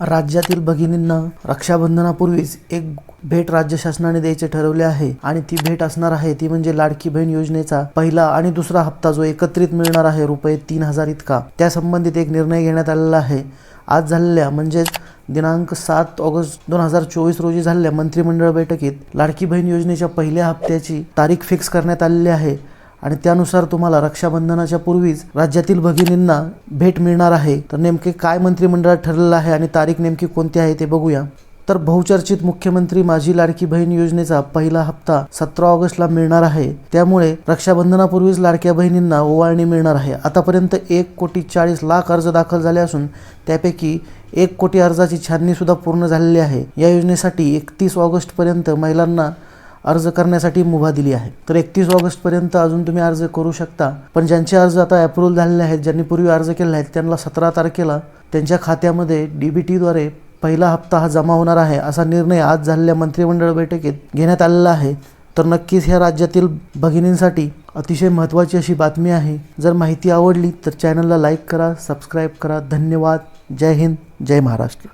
राज्यातील भगिनींना रक्षाबंधनापूर्वीच एक भेट राज्य शासनाने द्यायचे ठरवले आहे आणि ती भेट असणार आहे ती म्हणजे लाडकी बहीण योजनेचा पहिला आणि दुसरा हप्ता जो एकत्रित मिळणार आहे रुपये तीन हजार इतका. त्या संबंधित एक निर्णय घेण्यात आलेला आहे. आज झालेल्या म्हणजेच दिनांक सात ऑगस्ट दोन हजार चोवीस रोजी झालेल्या मंत्रिमंडळ बैठकीत लाडकी बहीण योजनेच्या पहिल्या हप्त्याची तारीख फिक्स करण्यात आलेली आहे. आणि त्यानुसार तुम्हाला रक्षाबंधनाच्या पूर्वीच राज्यातील भगिनींना भेट मिळणार आहे. तर नेमके काय मंत्रिमंडळात ठरलेलं आहे आणि तारीख नेमकी कोणती आहे ते बघूया. तर बहुचर्चित मुख्यमंत्री माझी लाडकी बहीण योजनेचा पहिला हप्ता सतरा ऑगस्टला मिळणार आहे. त्यामुळे रक्षाबंधनापूर्वीच लाडक्या बहिणींना ओवाळणी मिळणार आहे. आतापर्यंत एक कोटी चाळीस लाख अर्ज दाखल झाले असून त्यापैकी एक कोटी अर्जाची छाननी सुद्धा पूर्ण झालेली आहे. या योजनेसाठी एकतीस ऑगस्टपर्यंत महिलांना अर्ज करण्यासाठी मुभा दिली आहे. तर एकतीस ऑगस्टपर्यंत अजून तुम्ही अर्ज करू शकता. पण ज्यांचे अर्ज आता अप्रूव्हल झालेले आहेत ज्यांनी पूर्वी अर्ज केले आहेत त्यांना सतरा तारखेला त्यांच्या खात्यामध्ये डी बी टीद्वारे पहिला हप्ता हा जमा होणार आहे असा निर्णय आज झालेल्या मंत्रिमंडळ बैठकीत घेण्यात आलेला आहे. तर नक्कीच ह्या राज्यातील भगिनींसाठी अतिशय महत्त्वाची अशी बातमी आहे. जर माहिती आवडली तर चॅनलला लाईक करा सबस्क्राईब करा. धन्यवाद. जय हिंद जय महाराष्ट्र.